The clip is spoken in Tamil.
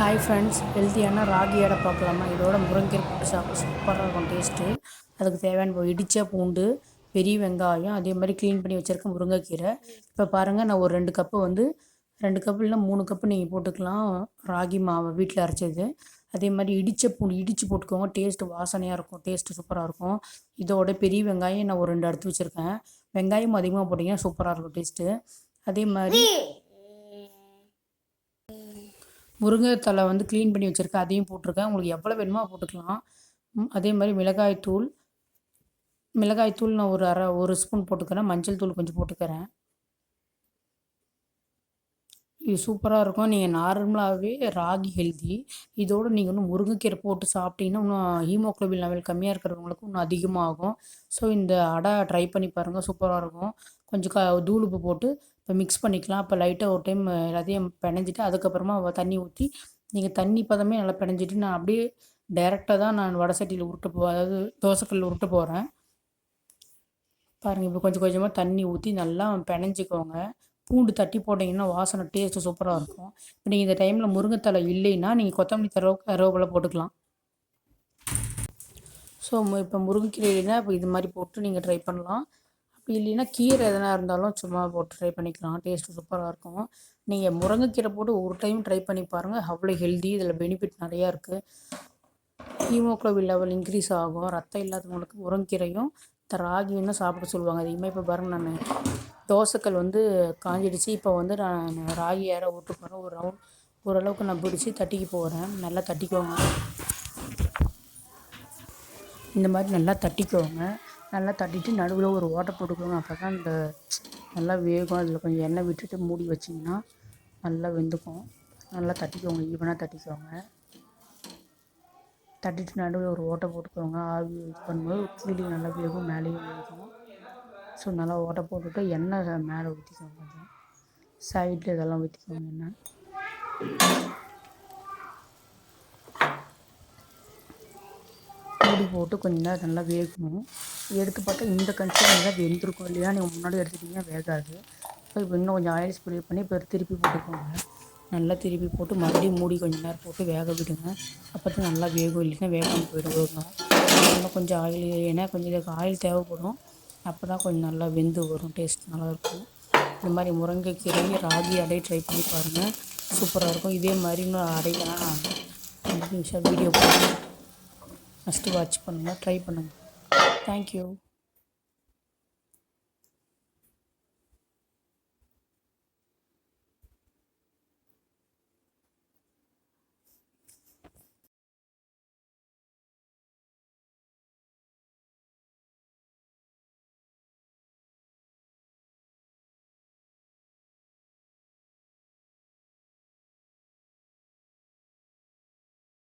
ஹாய் ஃப்ரெண்ட்ஸ் ஹெல்த்தியான ராகி அடை பார்க்கலாமா? இதோட முருங்கீரை போட்டு சாப்பிட்டு சூப்பராக இருக்கும் டேஸ்ட்டு அதுக்கு தேவையான இடித்த பூண்டு பெரிய வெங்காயம் அதே மாதிரி க்ளீன் பண்ணி வச்சுருக்க முருங்கைக்கீரை. இப்போ பாருங்கள் நான் ஒரு ரெண்டு கப்பு வந்து ரெண்டு கப்பு இல்லை மூணு கப்பு நீங்கள் போட்டுக்கலாம். ராகி மாவை வீட்டில் அரைச்சது. அதே மாதிரி இடித்த பூண்டு இடித்து போட்டுக்கோங்க. டேஸ்ட்டு வாசனையாக இருக்கும். டேஸ்ட்டு சூப்பராக இருக்கும். இதோட பெரிய வெங்காயம் நான் ஒரு ரெண்டு எடுத்து வச்சுருக்கேன். வெங்காயம் அதிகமாக போட்டிங்கன்னா சூப்பராக இருக்கும் டேஸ்ட்டு அதே மாதிரி முருங்கைத்தலை வந்து க்ளீன் பண்ணி வச்சுருக்கேன். அதையும் போட்டிருக்கேன். உங்களுக்கு எவ்வளோ வேணுமோ போட்டுக்கலாம். அதே மாதிரி மிளகாய் தூள். மிளகாய் தூள் நான் ஒரு அரை ஒரு ஸ்பூன் போட்டுக்கிறேன். மஞ்சள் தூள் கொஞ்சம் போட்டுக்கிறேன். இது சூப்பராக இருக்கும். நீங்கள் நார்மலாகவே ராகி ஹெல்தி இதோடு நீங்கள் இன்னும் முருங்கைக்கீரை போட்டு சாப்பிட்டீங்கன்னா இன்னும் ஹீமோக்ளோபின் லெவல் கம்மியாக இருக்கிறவங்களுக்கு இன்னும் அதிகமாகும். ஸோ இந்த அடை ட்ரை பண்ணி பாருங்கள் சூப்பராக இருக்கும். கொஞ்சம் க தூளுப்பு போட்டு இப்போ மிக்ஸ் பண்ணிக்கலாம். அப்போ லைட்டாக ஒரு டைம் எல்லாத்தையும் பிணைஞ்சிட்டு அதுக்கப்புறமா தண்ணி ஊற்றி நீங்கள் தண்ணி பதமே நல்லா பிணைஞ்சிட்டு நான் அப்படியே டைரெக்டாக தான் நான் வடை சட்டியில் உருட்ட போ அதாவது தோசைக்கல்லில் உருட்டு போகிறேன் பாருங்கள் இப்போ கொஞ்சம் கொஞ்சமாக தண்ணி ஊற்றி நல்லா பிணைஞ்சிக்கோங்க. பூண்டு தட்டி போட்டிங்கன்னா வாசனை டேஸ்ட்டு சூப்பராக இருக்கும். இப்போ நீங்கள் இந்த டைமில் முருங்கைத்தலை இல்லைன்னா நீங்கள் கொத்தமல்லி தரவு கருவேப்பிலை போட்டுக்கலாம். ஸோ இப்போ முருங்கைக்கீரை இல்லைன்னா இப்போ இது மாதிரி போட்டு நீங்கள் ட்ரை பண்ணலாம். அப்படி இல்லைன்னா கீரை எதனா இருந்தாலும் சும்மா போட்டு ட்ரை பண்ணிக்கலாம். டேஸ்ட்டு சூப்பராக இருக்கும். நீங்கள் முருங்கைக்கீரை போட்டு ஒரு டைம் ட்ரை பண்ணி பாருங்கள் அவ்வளோ ஹெல்தி இதில் பெனிஃபிட் நிறையா இருக்குது ஹீமோக்ளோபின் லெவல் இன்க்ரீஸ் ஆகும். ரத்தம் இல்லாதவங்களுக்கு முருங்கைக்கீரையும் இந்த சாப்பிட சொல்லுவாங்க. அதிகமாக இப்போ பாருங்க நான். தோசைக்கல் வந்து காஞ்சிடுச்சு. இப்போ வந்து நான் ராகி ஏற விட்டு போகிறேன் ஒரு ரவுண்ட் ஓரளவுக்கு நான் பிடிச்சி தட்டிக்க போகிறேன் நல்லா தட்டிக்கோங்க. இந்த மாதிரி நல்லா தட்டிக்கோங்க. நல்லா தட்டிட்டு நடுவில் ஒரு ஓட்டை போட்டுக்கோங்க. அப்போ தான் இந்த நல்லா வேகும். அதில் கொஞ்சம் எண்ணெய் விட்டுட்டு மூடி வச்சிங்கன்னா நல்லா வெந்துக்கும். நல்லா தட்டிக்கோங்க. ஈவனாக தட்டிக்கோங்க. தட்டிட்டு நடுவில் ஒரு ஓட்டை போட்டுக்கோங்க. ஆவி யூஸ் பண்ணும்போது கீழே நல்லா வேகும் மேலேயும் வேகும் ஸோ நல்லா ஓட்டை போட்டுவிட்டு எண்ணெய் மேலே ஊற்றிக்கோங்க கொஞ்சம் சைடில் இதெல்லாம் ஊற்றிக்கோங்க எண்ணெய். மூடி போட்டு கொஞ்சம் நேரம் நல்லா வேகணும். எடுத்து பார்த்தா இந்த கன்சிஸ்டன்சி தான் வெந்திருக்கும். இல்லையா நீங்கள் முன்னாடி எடுத்துட்டீங்கன்னா வேகாது. இப்போ இன்னும் கொஞ்சம் ஆயில் ஸ்ப்ரே பண்ணி இப்போ திருப்பி போட்டுக்கோங்க. நல்லா திருப்பி போட்டு மறுபடியும் மூடி கொஞ்ச நேரம் போட்டு வேக விடுங்க. அப்போ தான் நல்லா வேகும். இல்லைன்னா வேகாமல் போயிடுவோங்க நல்லா கொஞ்சம் ஆயில் ஏன்னா கொஞ்சம் இதுக்கு ஆயில் தேவைப்படும். அப்போ தான் கொஞ்சம் நல்லா வெந்து வரும். டேஸ்ட் நல்லாயிருக்கும். இந்த மாதிரி முருங்கைக்கீரை ராகி அடை ட்ரை பண்ணி பாருங்கள் சூப்பராக இருக்கும். இதே மாதிரி இன்னும் அடையெல்லாம் நான் அஞ்சு நிமிஷம் வீடியோ போடுறேன். ஃபஸ்ட்டு வாட்ச் பண்ணுங்கள் ட்ரை பண்ணுங்கள் தேங்க்யூ